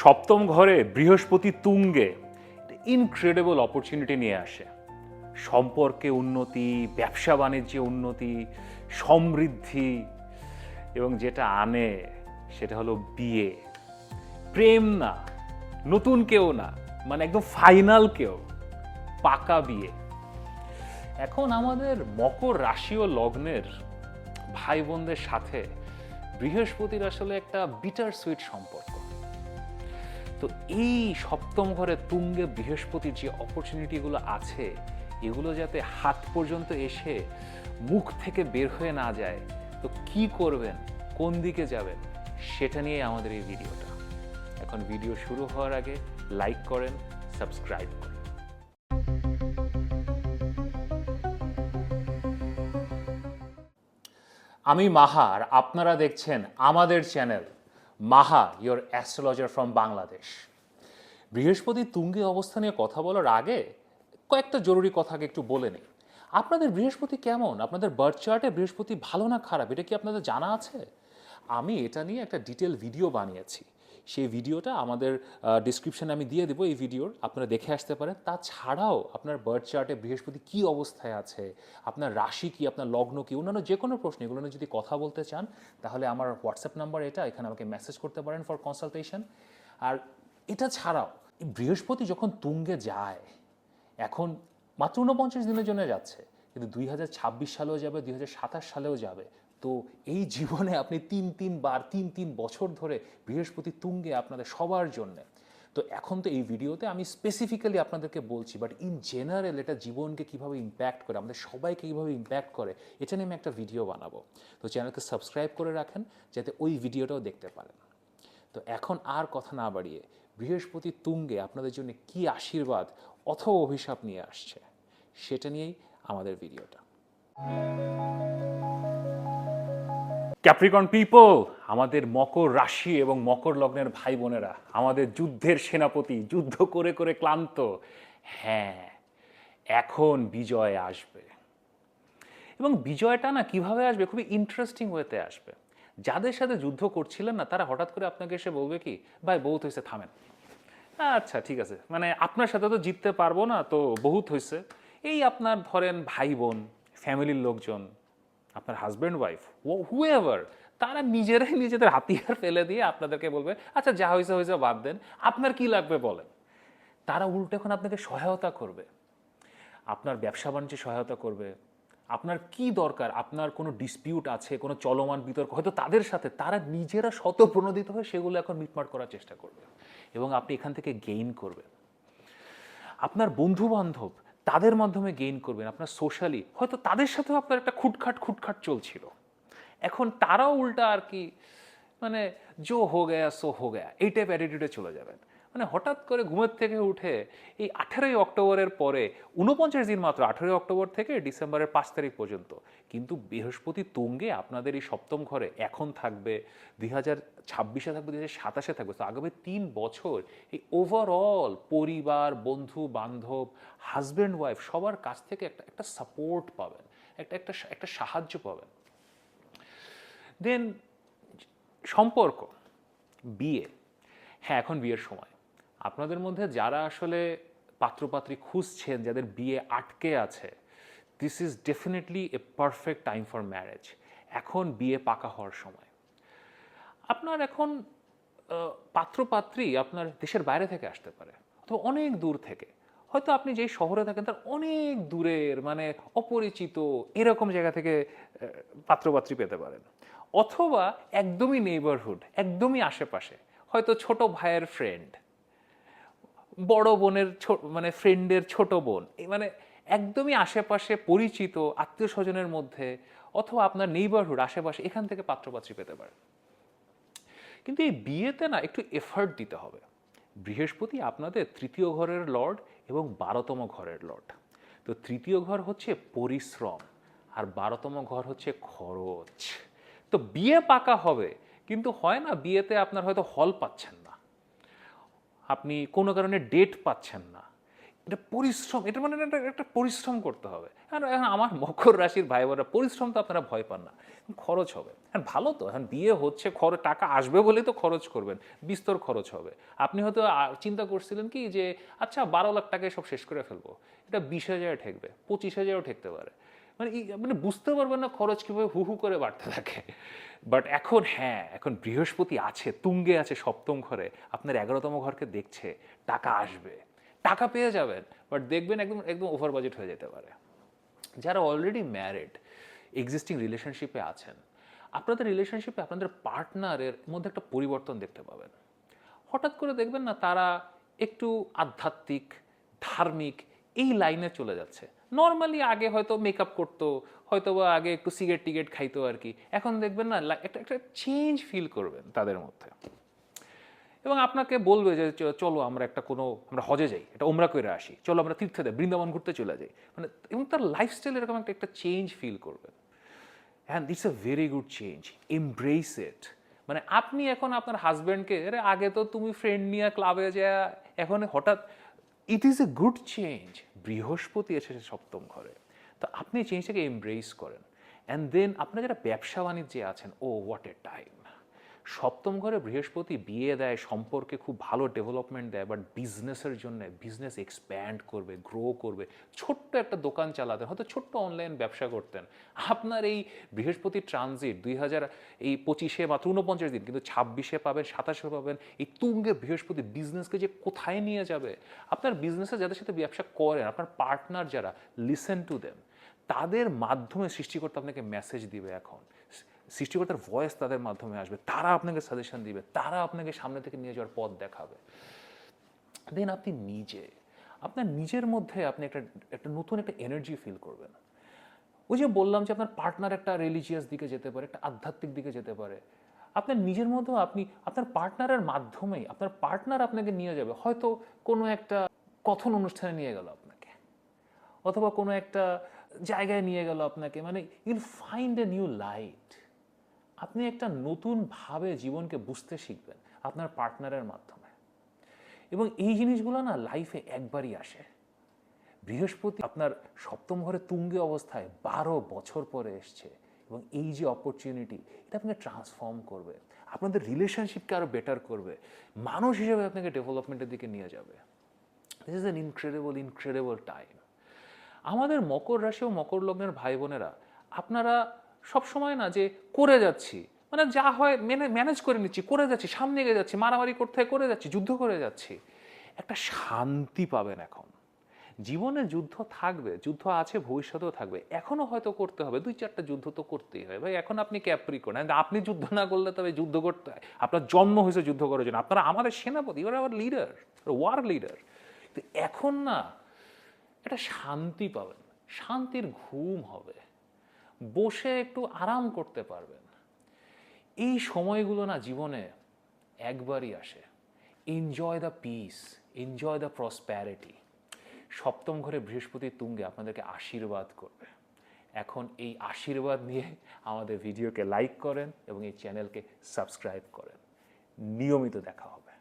সপ্তম ঘরে বৃহস্পতি তুঙ্গে ইনক্রেডিবল অপরচুনিটি নিয়ে আসে। সম্পর্কে উন্নতি, ব্যবসা বাণিজ্যে উন্নতি, সমৃদ্ধি, এবং যেটা আনে সেটা হলো বিয়ে। প্রেম না, নতুন কেউ না মানে একদম ফাইনাল কেউ, পাকা বিয়ে। এখন আমাদের মকর রাশি ও লগ্নের ভাই বোনদের সাথে বৃহস্পতির আসলে একটা বিটার সুইট সম্পর্ক। তো এই সপ্তম ঘরে তুঙ্গে বৃহস্পতির যে অপরচুনিটিগুলো আছে, এগুলো যাতে হাত পর্যন্ত এসে মুখ থেকে বের হয়ে না যায়, তো কি করবেন? কোন দিকে যাবেন? সেটা নিয়ে আমাদের এই ভিডিওটা। এখন ভিডিও শুরু হওয়ার আগে লাইক করেন সাবস্ক্রাইব করেন। আমি মাহার, আপনারা দেখছেন আমাদের channel Maha your astrologer from Bangladesh বৃহস্পতি তুঙ্গে অবস্থা নিয়ে কথা বলার আগে কয়েকটা জরুরি কথাকে একটু বলে নিই। আপনাদের বৃহস্পতি কেমন? আপনাদের বার্থ চার্টে বৃহস্পতি ভালো না খারাপ? এটা কি আপনাদের জানা আছে? আমি এটা নিয়ে একটা ডিটেল ভিডিও বানিয়েছি। সেই ভিডিওটা আমাদের ডিসক্রিপশনে আমি দিয়ে দেবো এই ভিডিওর, আপনারা দেখে আসতে পারেন। তাছাড়াও আপনার বার্থ চার্টে বৃহস্পতি কী অবস্থায় আছে, আপনার রাশি কি, আপনার লগ্ন কি, অন্যান্য যে কোনো প্রশ্ন, এগুলো নিয়ে যদি কথা বলতে চান, তাহলে আমার হোয়াটসঅ্যাপ নাম্বার এটা, এখানে আমাকে মেসেজ করতে পারেন ফর কনসালটেশন আর এটা ছাড়াও বৃহস্পতি যখন তুঙ্গে যায়, এখন মাত্র ঊনপঞ্চাশ দিনের জন্য যাচ্ছে, কিন্তু দুই হাজার ছাব্বিশ সালেও যাবে, দুই হাজার সাতাশ সালেও যাবে। তো এই জীবনে আপনি তিন তিনবার তিন তিন বছর ধরে বৃহস্পতি তুঙ্গে আপনাদের সবার জন্যে। তো এখন তো এই ভিডিওতে আমি স্পেসিফিক্যালি আপনাদেরকে বলছি বাট ইন জেনারেল এটা জীবনকে কীভাবে ইম্প্যাক্ট করে, আমাদের সবাইকে কীভাবে ইম্প্যাক্ট করে, এটা নিয়ে আমি একটা ভিডিও বানাবো। তো চ্যানেলকে সাবস্ক্রাইব করে রাখেন, যাতে ওই ভিডিওটাও দেখতে পারেন। তো এখন আর কথা না বাড়িয়ে, বৃহস্পতি তুঙ্গে আপনাদের জন্য কি আশীর্বাদ অথবা অভিশাপ নিয়ে আসছে, সেটা নিয়েই আমাদের ভিডিওটা ক্যাপ্রিকন পিপল আমাদের মকর রাশি এবং মকর লগ্নের ভাই বোনেরা, আমাদের যুদ্ধের সেনাপতি, যুদ্ধ করে করে ক্লান্ত। হ্যাঁ এখন বিজয় আসবে। এবং বিজয়টা না কীভাবে আসবে? খুবই ইন্টারেস্টিং ওয়েতে আসবে। যাদের সাথে যুদ্ধ করছিলেন না, তারা হঠাৎ করে আপনাকে এসে বলবে কি, ভাই, বহুত হয়েছে থামেন। আচ্ছা ঠিক আছে। মানে আপনার সাথে তো জিততে পারব না, তো বহুত হয়েছে এই আপনার ধরেন ভাই বোন ফ্যামিলির লোকজন আপনার হাজব্যান্ড ওয়াইফ ও হুএভার তারা নিজেরাই নিজেদের হাতিয়ার ফেলে দিয়ে আপনাদেরকে বলবে আচ্ছা যা হয়েছে হয়েছে, বাদ দেন। আপনার কি লাগবে বলেন? তারা উল্টো এখন আপনাকে সহায়তা করবে। আপনার ব্যবসা বাণিজ্যে সহায়তা করবে। আপনার কি দরকার? আপনার কোনো ডিসপিউট আছে, কোনো চলমান বিতর্ক? হয়তো তাদের সাথে, তারা নিজেরা শতপ্রণোদিত হয়ে সেগুলো এখন মিটমাট করার চেষ্টা করবে এবং আপনি এখান থেকে গেইন করবেন। আপনার বন্ধু বান্ধব তাদের মাধ্যমে গেইন করবেন আপনার সোশ্যালি হয়তো তাদের সাথেও আপনার একটা খুটখাট খুটখাট চলছিল। এখন তারাও উল্টা আর কি মানে জো হো গেয়া, সো হো গেয়া এই টাইপ অ্যাটিটিউডে চলে যাবেন। মানে হঠাৎ করে ঘুমের থেকে উঠে এই আঠেরোই অক্টোবরের পরে উনপঞ্চাশ দিন মাত্র, আঠেরোই অক্টোবর থেকে ডিসেম্বরের পাঁচ তারিখ পর্যন্ত। কিন্তু বৃহস্পতি তুঙ্গে আপনাদের এই সপ্তম ঘরে এখন থাকবে দুই হাজার ছাব্বিশে থাকবে, দুই হাজার সাতাশে থাকবে। তো আগামী তিন বছর এই ওভারঅল পরিবার, বন্ধু, বান্ধব হাজব্যান্ড ওয়াইফ সবার কাছ থেকে একটা একটা সাপোর্ট পাবেন, একটা একটা একটা সাহায্য পাবেন। দেন সম্পর্ক, বিয়ে। হ্যাঁ এখন বিয়ের সময়। আপনাদের মধ্যে যারা আসলে পাত্রপাত্রী খুঁজছেন, যাদের বিয়ে আটকে আছে this is definitely a perfect time for marriage এখন বিয়ে পাকা হওয়ার সময়। আপনার এখন পাত্রপাত্রী আপনার দেশের বাইরে থেকে আসতে পারে, অথবা অনেক দূর থেকে। হয়তো আপনি যেই শহরে থাকেন তার অনেক দূরের মানে অপরিচিত এরকম জায়গা থেকে পাত্রপাত্রী পেতে পারেন। অথবা একদমই নেইবারহুড একদমই আশেপাশে, হয়তো ছোট ভাইয়ের ফ্রেন্ড বড় বোনের মানে ফ্রেন্ডের ছোট বোন মানে একদমই আশেপাশে পরিচিত, আত্মীয় স্বজনের মধ্যে, অথবা আপনার নেইবারহুড আশেপাশে, এখান থেকে পাত্রপাত্রী পেতে পারেন। কিন্তু এই বিয়েতে না একটু এফার্ট দিতে হবে। বৃহস্পতি আপনাদের তৃতীয় ঘরের লর্ড এবং বারোতম ঘরের লর্ড তো তৃতীয় ঘর হচ্ছে পরিশ্রম, আর বারোতম ঘর হচ্ছে খরচ। তো বিয়ে পাকা হবে, কিন্তু হয় না বিয়েতে আপনার হয়তো হল পাচ্ছেন না। আপনি কোনো কারণে ডেট পাচ্ছেন না। এটা পরিশ্রম, এটা মানে একটা একটা পরিশ্রম করতে হবে। আর এখন আমার মকর রাশির ভাই বোনরা পরিশ্রম তো আপনারা ভয় পান না। খরচ হবে। হ্যাঁ ভালো তো। এখন বিয়ে হচ্ছে খরচ টাকা আসবে বলেই তো খরচ করবেন। বিস্তর খরচ হবে। আপনি হয়তো চিন্তা করছিলেন কি যে আচ্ছা বারো লাখ টাকায় সব শেষ করে ফেলব। এটা বিশ হাজারে ঠেকবে, পঁচিশ হাজারও ঠেকতে পারে। মানে মানে বুঝতে পারবেন না খরচ কীভাবে হু হু করে বাড়তে থাকে। বাট এখন হ্যাঁ এখন বৃহস্পতি আছে, তুঙ্গে আছে সপ্তম ঘরে। আপনার এগারোতম ঘরকে দেখছে, টাকা আসবে। টাকা পেয়ে যাবেন বাট দেখবেন একদম একদম ওভার বাজেট হয়ে যেতে পারে। যারা অলরেডি ম্যারিড এক্সিস্টিং রিলেশনশিপে আছেন, আপনাদের রিলেশনশিপে আপনাদের পার্টনারের মধ্যে একটা পরিবর্তন দেখতে পাবেন। হঠাৎ করে দেখবেন না তারা একটু আধ্যাত্মিক, ধার্মিক, এই লাইনে চলে যাচ্ছে। নর্মালি আগে হয়তো মেকআপ করতো হয়তো বা আগে একটু সিগারেট টিগেট খাইতো আর কি। এখন দেখবেন না একটা একটা চেঞ্জ ফিল করবেন তাদের মধ্যে। এবং আপনাকে বলবে যে চলো আমরা একটা কোনো, আমরা হজে যাই এটা ওমরা করে আসি, চলো আমরা তীর্থে যাই, বৃন্দাবন ঘুরতে চলে যাই। মানে এবং তার লাইফস্টাইল এরকম একটা একটা চেঞ্জ ফিল করবেন and it's a very good change embrace it মানে আপনি এখন আপনার হাজব্যান্ডকে আরে আগে তো তুমি ফ্রেন্ড নিয়ে ক্লাবে যা এখন হঠাৎ it is a good change বৃহস্পতি এসেছে সপ্তম ঘরে। তো আপনি চেঞ্জটাকে এমব্রেস করেন। অ্যান্ড দেন আপনার যারা ব্যবসা বাণিজ্যে আছেন ও হোয়াট এ টাইম সপ্তম ঘরে বৃহস্পতি বিয়ে দেয়, সম্পর্কে খুব ভালো ডেভেলপমেন্ট দেয় বাট বিজনেসের জন্য বিজনেস এক্সপ্যান্ড করবে গ্রো করবে। ছোট্ট একটা দোকান চালাতেন হয়তো ছোট্ট অনলাইন ব্যবসা করতেন। আপনার এই বৃহস্পতি ট্রানজিট দুই হাজার এই পঁচিশে মাত্র উনপঞ্চাশ দিন, কিন্তু ছাব্বিশে পাবেন সাতাশে পাবেন, এই তুঙ্গে বৃহস্পতি বিজনেসকে যে কোথায় নিয়ে যাবে? আপনার বিজনেসে যাদের সাথে ব্যবসা করেন, আপনার পার্টনার যারা লিসেন টু দেম তাদের মাধ্যমে সৃষ্টিকর্তা আপনাকে মেসেজ দিবে এখন। সৃষ্টিকর্তার ভয়েস তাদের মাধ্যমে আসবে। তারা আপনাকে সাজেশন দিবে, তারা আপনাকে সামনে থেকে নিয়ে যাওয়ার পথ দেখাবে। দেন আপনি নিজে, আপনার নিজের মধ্যে আপনি একটা একটা নতুন একটা এনার্জি ফিল করবেন। ওই যে বললাম যে আপনার পার্টনার একটা রিলিজিয়াস দিকে যেতে পারে, একটা আধ্যাত্মিক দিকে যেতে পারে। আপনার নিজের মধ্যেও আপনি, আপনার পার্টনারের মাধ্যমেই, আপনার পার্টনার আপনাকে নিয়ে যাবে। হয়তো কোনো একটা কথন অনুষ্ঠানে নিয়ে গেল আপনাকে, অথবা কোনো একটা জায়গায় নিয়ে গেল আপনাকে। মানে you'll find a new light আপনি একটা নতুন ভাবে জীবনকে বুঝতে শিখবেন আপনার পার্টনারের মাধ্যমে। এবং এই জিনিসগুলো না লাইফে একবারই আসে। বৃহস্পতি আপনার সপ্তম ঘরে তুঙ্গে অবস্থায় বারো বছর পরে এসছে এবং এই যে অপরচুনিটি এটা আপনাকে ট্রান্সফর্ম করবে। আপনাদের রিলেশনশিপকে আরও বেটার করবে। মানুষ হিসেবে আপনাকে ডেভেলপমেন্টের দিকে নিয়ে যাবে। This is an incredible incredible time আমাদের মকর রাশি ও মকর লগ্নের ভাই বোনেরা আপনারা সব সময় না যে করে যাচ্ছি। মানে যা হয় মেনে ম্যানেজ করে নিচ্ছি, করে যাচ্ছি, সামনে এগিয়ে যাচ্ছি, মারামারি করতে করে যাচ্ছি, যুদ্ধ করে যাচ্ছি। একটা শান্তি পাবেন এখন। জীবনে যুদ্ধ থাকবে, যুদ্ধ আছে, ভবিষ্যতেও থাকবে। এখনও হয়তো করতে হবে, দুই চারটা যুদ্ধ তো করতেই হয় ভাই, এখন আপনি ক্যাপ্রি করেন আপনি যুদ্ধ না করলে তবে যুদ্ধ করতে হয়। আপনার জন্ম হয়েছে যুদ্ধ করার জন্য। আপনারা আমাদের সেনাপতি ওরা আবার লিডার ওয়ার লিডার তো এখন না, একটা শান্তি পাবেন। শান্তির ঘুম হবে। বসে একটু আরাম করতে পারবেন। এই সময়গুলো না জীবনে একবারই আসে। Enjoy the peace enjoy the prosperity সপ্তম ঘরে বৃহস্পতি তুঙ্গে আপনাদেরকে আশীর্বাদ করবে। এখন এই আশীর্বাদ নিয়ে আমাদের ভিডিওকে লাইক করেন এবং এই চ্যানেলকে সাবস্ক্রাইব করেন। নিয়মিত দেখা হবে।